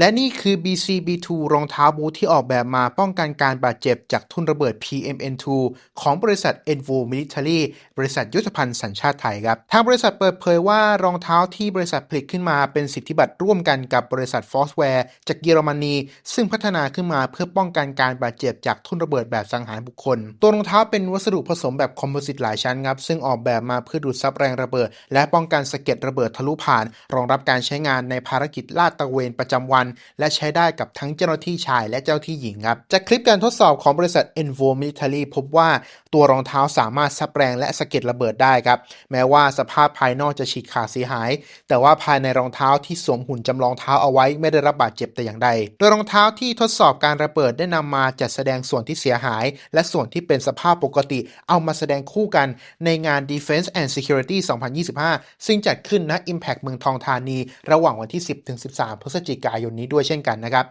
และนี่คือ BCB2 รองเท้าบูทที่ออกแบบมาป้องกันการบาดเจ็บจากทุ่นระเบิด PMN2 ของบริษัท Envo Military บริษัทยุทธภัณฑ์สัญชาติไทยครับ ทางบริษัทเปิดเผยว่ารองเท้าที่บริษัทผลิตขึ้นมาเป็นสิทธิบัตรร่วมกันกับบริษัทฟอสแวร์จากเยอรมนี ซึ่งพัฒนาขึ้นมาเพื่อป้องกันการบาดเจ็บจากทุ่นระเบิดแบบสังหารบุคคล ตัวรองเท้าเป็นวัสดุผสมแบบคอมโพสิตหลายชั้นครับซึ่งออกแบบมาเพื่อดูดซับแรงระเบิด และป้องกันสะเก็ดระเบิดทะลุผ่าน รองรับการใช้งานในภารกิจลาดตระเวนประจำวันและใช้ได้กับทั้งเจ้าหน้าที่ชายและเจ้าที่หญิงครับจากคลิปการทดสอบของบริษัท Envo Military พบว่าตัวรองเท้าสามารถซับแรงและสะเก็ดระเบิดได้ครับ แม้ว่าสภาพภายนอกจะฉีกขาดเสียหาย แต่ว่าภายในรองเท้าที่สวมหุ่นจำลองเท้าเอาไว้ไม่ได้รับบาดเจ็บแต่อย่างใด โดยรองเท้าที่ทดสอบการระเบิดได้นำมาจัดแสดงส่วนที่เสียหาย และส่วนที่เป็นสภาพปกติ เอามาแสดงคู่กันในงาน Defense and Security 2025 ซึ่งจัดขึ้นณ Impact เมืองทองธานี ระหว่างวันที่ 10-13 พฤศจิกายนนนี้ด้วยเช่นกันนะครับ